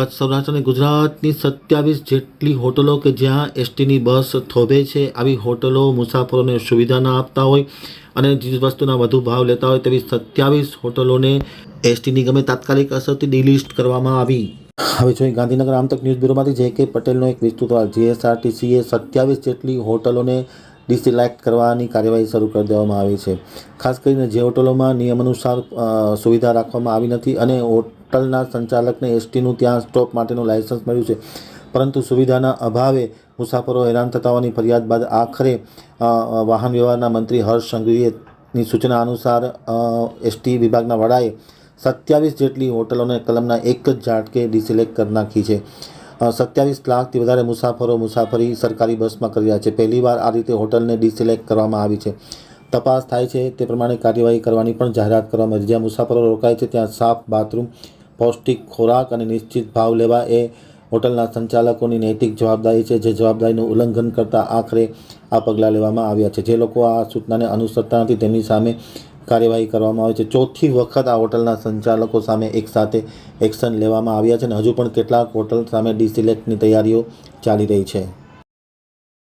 કચ્છ સૌરાષ્ટ્ર અને ગુજરાતની સત્યાવીસ જેટલી હોટલો કે જ્યાં એસટીની બસ થોભે છે, આવી હોટલો મુસાફરોને સુવિધા ના આપતા હોય અને ચીજ વસ્તુના વધુ ભાવ લેતા હોય તેવી સત્યાવીસ હોટલોને એસટીની ગમે તાત્કાલિક અસરથી ડિલિસ્ટ કરવામાં આવી. હવે જોઈએ ગાંધીનગર આમતક ન્યૂઝ બ્યુરોમાંથી જે કે પટેલનો એક વિસ્તૃત જીએસઆરટીસીએ સત્યાવીસ જેટલી હોટલોને ડિસિલેક્ટ કરવાની કાર્યવાહી શરૂ કરી દેવામાં આવી છે. ખાસ કરીને જે હોટલોમાં નિયમ અનુસાર સુવિધા રાખવામાં આવી નથી અને હોટલના સંચાલકને એસટીનું ત્યાં સ્ટોપ માટેનું લાયસન્સ મળ્યું છે. પરંતુ સુવિધાના અભાવે મુસાફરો હેરાન થતા હોવાની ફરિયાદ બાદ આખરે વાહન વ્યવહારના મંત્રી હર્ષ સંઘવીની સૂચના અનુસાર એસટી વિભાગના વડાએ સત્યાવીસ જેટલી હોટલોને કલમના એક જ ઝાટકે ડિસિલેક્ટ કરી નાખી છે. સત્યાવીસ લાખથી વધારે મુસાફરો મુસાફરી સરકારી બસમાં કરી રહ્યા છે. પહેલીવાર આ રીતે હોટલને ડિસિલેક્ટ કરવામાં આવી છે. તપાસ થાય છે તે પ્રમાણે કાર્યવાહી કરવાની પણ જાહેરાત કરવામાં આવી છે. જ્યાં મુસાફરો રોકાય છે ત્યાં સાફ બાથરૂમ, પૌષ્ટિક ખોરાક અને નિશ્ચિત ભાવ લેવા એ હોટલના સંચાલકોની નૈતિક જવાબદારી છે. જે જવાબદારીનું ઉલ્લંઘન કરતા આખરે આ પગલાં લેવામાં આવ્યા છે. જે લોકો આ સૂચનાને અનુસરતા નથી, તેમની સામે કાર્યવાહી કરવામાં આવે છે. ચોથી વખત આ હોટલના સંચાલકો સામે એકસાથે એક્શન લેવામાં આવ્યા છે અને હજુ પણ કેટલાક હોટલ સામે ડિસિલેક્ટની તૈયારીઓ ચાલી રહી છે.